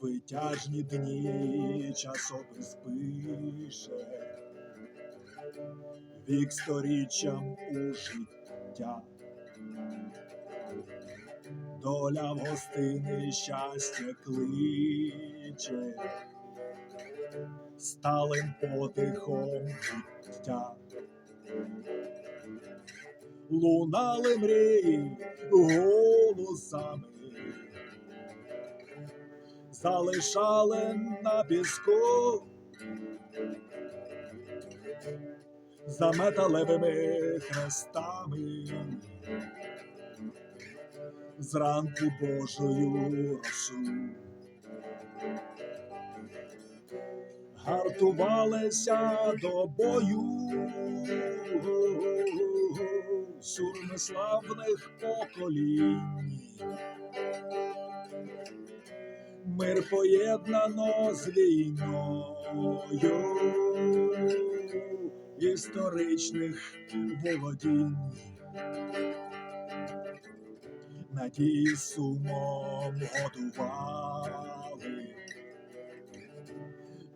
Витяжні дні часопис пише, вік сторіччям у життя. Доля в гостини щастя кличе, сталим подихом життя. Лунали мрії залишали на піску за металевими хрестами зранку Божою росу. Гартувалися до бою сурмиславних поколінь. Мир поєднано з війною. Історичних володінь. Надії сумом годували,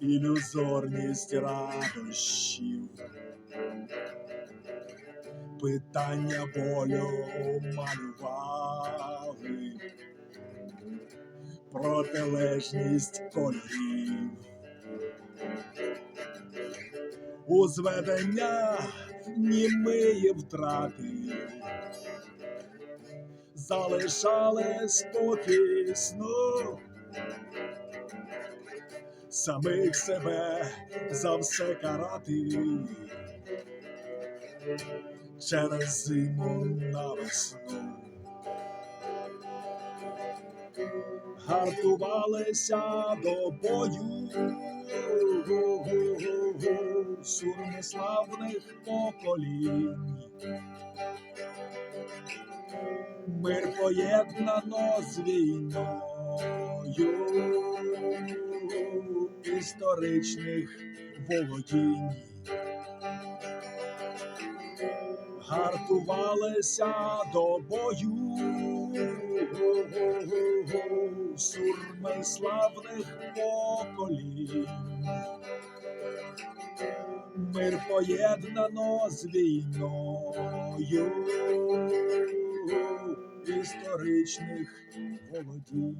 ілюзорність радощів, питання болю малювали, протилежність кольорів. Зведення німиї втрати залишали спокій сну. Самих себе за все карати через зиму на весну. Гартувалися до бою сурми славних поколінь. Мир поєднано з війною історичних володінь. Гартувалися до бою сурми славних поколінь. Мир поєднано з війною історичних володінь.